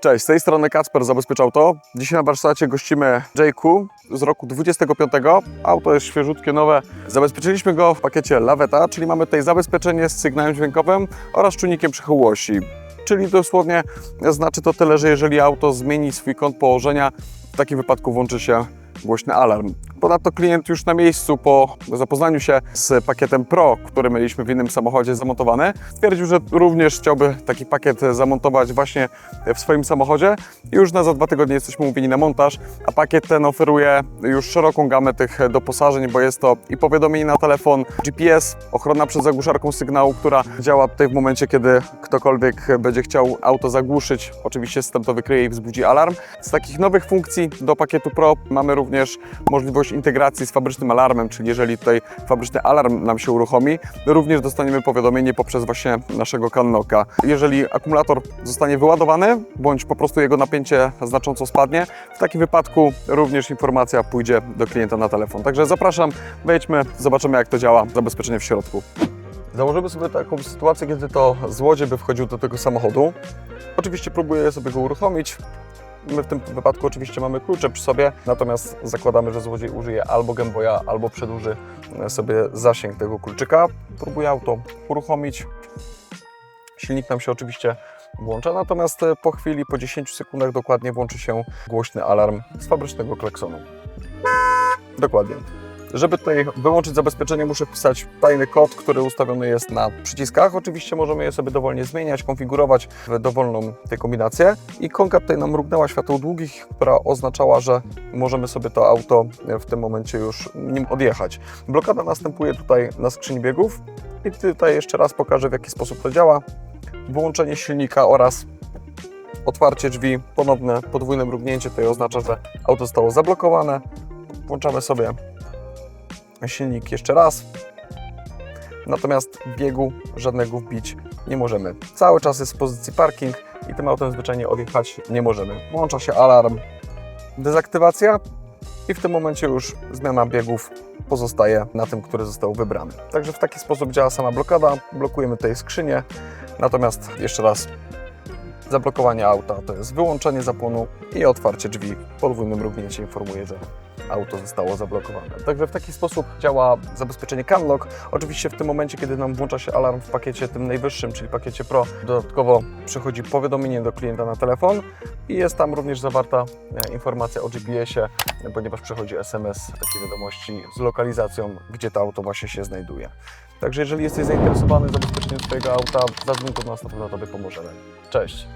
Cześć, z tej strony Kacper Zabezpieczał to. Dzisiaj na warsztacie gościmy JQ z roku 25. Auto jest świeżutkie, nowe. Zabezpieczyliśmy go w pakiecie Laweta, czyli mamy tutaj zabezpieczenie z sygnałem dźwiękowym oraz czujnikiem przechyłości. Czyli dosłownie znaczy to tyle, że jeżeli auto zmieni swój kąt położenia, w takim wypadku włączy się głośny alarm. Ponadto klient już na miejscu po zapoznaniu się z pakietem Pro, który mieliśmy w innym samochodzie zamontowany, stwierdził, że również chciałby taki pakiet zamontować właśnie w swoim samochodzie. I Już na za dwa tygodnie jesteśmy umówieni na montaż, a pakiet ten oferuje już szeroką gamę tych doposażeń, bo jest to i powiadomienie na telefon, GPS, ochrona przed zagłuszarką sygnału, która działa tutaj w momencie, kiedy ktokolwiek będzie chciał auto zagłuszyć. Oczywiście system to wykryje i wzbudzi alarm. Z takich nowych funkcji do pakietu Pro mamy również możliwość integracji z fabrycznym alarmem, czyli jeżeli tutaj fabryczny alarm nam się uruchomi, również dostaniemy powiadomienie poprzez właśnie naszego Cannoka. Jeżeli akumulator zostanie wyładowany, bądź po prostu jego napięcie znacząco spadnie, w takim wypadku również informacja pójdzie do klienta na telefon. Także zapraszam, wejdźmy, zobaczymy jak to działa, zabezpieczenie w środku. Założymy sobie taką sytuację, kiedy to złodziej by wchodził do tego samochodu. Oczywiście próbuję sobie go uruchomić. My w tym wypadku oczywiście mamy klucze przy sobie, natomiast zakładamy, że złodziej użyje albo Gameboya, albo przedłuży sobie zasięg tego kluczyka. Próbuję auto uruchomić. Silnik nam się oczywiście włącza, natomiast e, po chwili, po 10 sekundach dokładnie włączy się głośny alarm z fabrycznego klaksonu. Dokładnie. Żeby tutaj wyłączyć zabezpieczenie, muszę wpisać tajny kod, który ustawiony jest na przyciskach. Oczywiście możemy je sobie dowolnie zmieniać, konfigurować w dowolną tę kombinację. Ikonka tutaj nam mrugnęła światło długich, która oznaczała, że możemy sobie to auto w tym momencie już nim odjechać. Blokada następuje tutaj na skrzyni biegów i tutaj jeszcze raz pokażę, w jaki sposób to działa. Wyłączenie silnika oraz otwarcie drzwi, ponowne podwójne mrugnięcie tutaj oznacza, że auto zostało zablokowane. Włączamy sobie silnik jeszcze raz. Natomiast biegu żadnego wbić nie możemy. Cały czas jest w pozycji parking i tym autem zwyczajnie odjechać nie możemy. Włącza się alarm, dezaktywacja i w tym momencie już zmiana biegów pozostaje na tym, który został wybrany. Także w taki sposób działa sama blokada. Blokujemy tutaj skrzynię. Natomiast jeszcze raz zablokowanie auta to jest wyłączenie zapłonu i otwarcie drzwi. Podwójne mrugnięcie informuje, że auto zostało zablokowane. Także w taki sposób działa zabezpieczenie CanLock. Oczywiście w tym momencie, kiedy nam włącza się alarm w pakiecie tym najwyższym, czyli pakiecie Pro, dodatkowo przychodzi powiadomienie do klienta na telefon i jest tam również zawarta e, informacja o GPS-ie, ponieważ przychodzi SMS, takie wiadomości z lokalizacją, gdzie to auto właśnie się znajduje. Także jeżeli jesteś zainteresowany zabezpieczeniem swojego auta, zadzwoń do nas, na pewno Tobie pomożemy. Cześć!